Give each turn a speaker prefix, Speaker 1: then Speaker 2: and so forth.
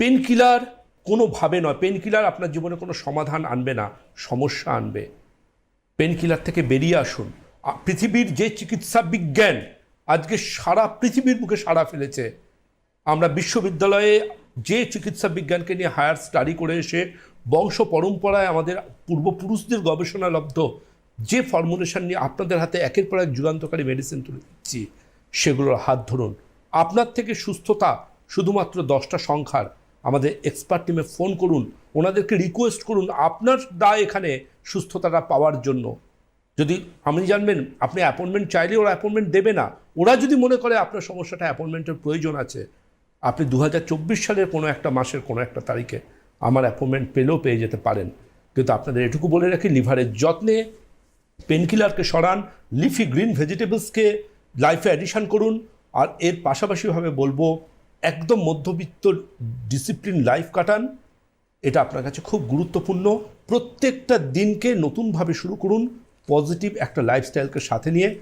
Speaker 1: Pain killer কোনোভাবে নয়। Pain killer আপনার জীবনে কোনো সমাধান আনবে না, সমস্যা আনবে। পেন কিলার থেকে বেরিয়ে আসুন। পৃথিবীর যে চিকিৎসা বিজ্ঞান আজকে সারা পৃথিবীর বুকে সাড়া ফেলেছে। আমরা বিশ্ববিদ্যালয়ে যে চিকিৎসা বিজ্ঞানকে নিয়ে হায়ার স্টাডি করে এসে বংশ পরম্পরায় আমাদের পূর্বপুরুষদের গবেষণালব্ধ যে ফর্মুলেশন নিয়ে আপনাদের হাতে একের পর এক যুগান্তকারী মেডিসিন তুলে দিচ্ছি, সেগুলোর হাত ধরুন। আপনার থেকে সুস্থতা শুধুমাত্র দশটা সংখ্যার। আমাদের এক্সপার্ট টিমে ফোন করুন, ওনাদেরকে রিকোয়েস্ট করুন আপনার দায় এখানে সুস্থতাটা পাওয়ার জন্য। যদি আপনি জানবেন, আপনি অ্যাপয়েন্টমেন্ট চাইলে ওরা অ্যাপয়েন্টমেন্ট দেবে না। ওরা যদি মনে করে আপনার সমস্যাটা অ্যাপয়েন্টমেন্টের প্রয়োজন আছে, আপনি দু হাজার চব্বিশ সালের কোনো একটা মাসের কোনো একটা তারিখে আমার অ্যাপয়েন্টমেন্ট পেলেও পেয়ে যেতে পারেন। কিন্তু আপনাদের এটুকু বলে রাখি, লিভারের যত্নে পেনকিলারকে সরান লিফি গ্রিন ভেজিটেবলসকে লাইফে অ্যাডিশন করুন। আর এর পাশাপাশিভাবে বলব একদম মধ্যবিত্ত ডিসিপ্লিন লাইফ কাটান। এটা আপনার কাছে খুব গুরুত্বপূর্ণ। প্রত্যেকটা দিনকে নতুনভাবে শুরু করুন। পজিটিভ একটা লাইফস্টাইলকে সাথে নিয়ে।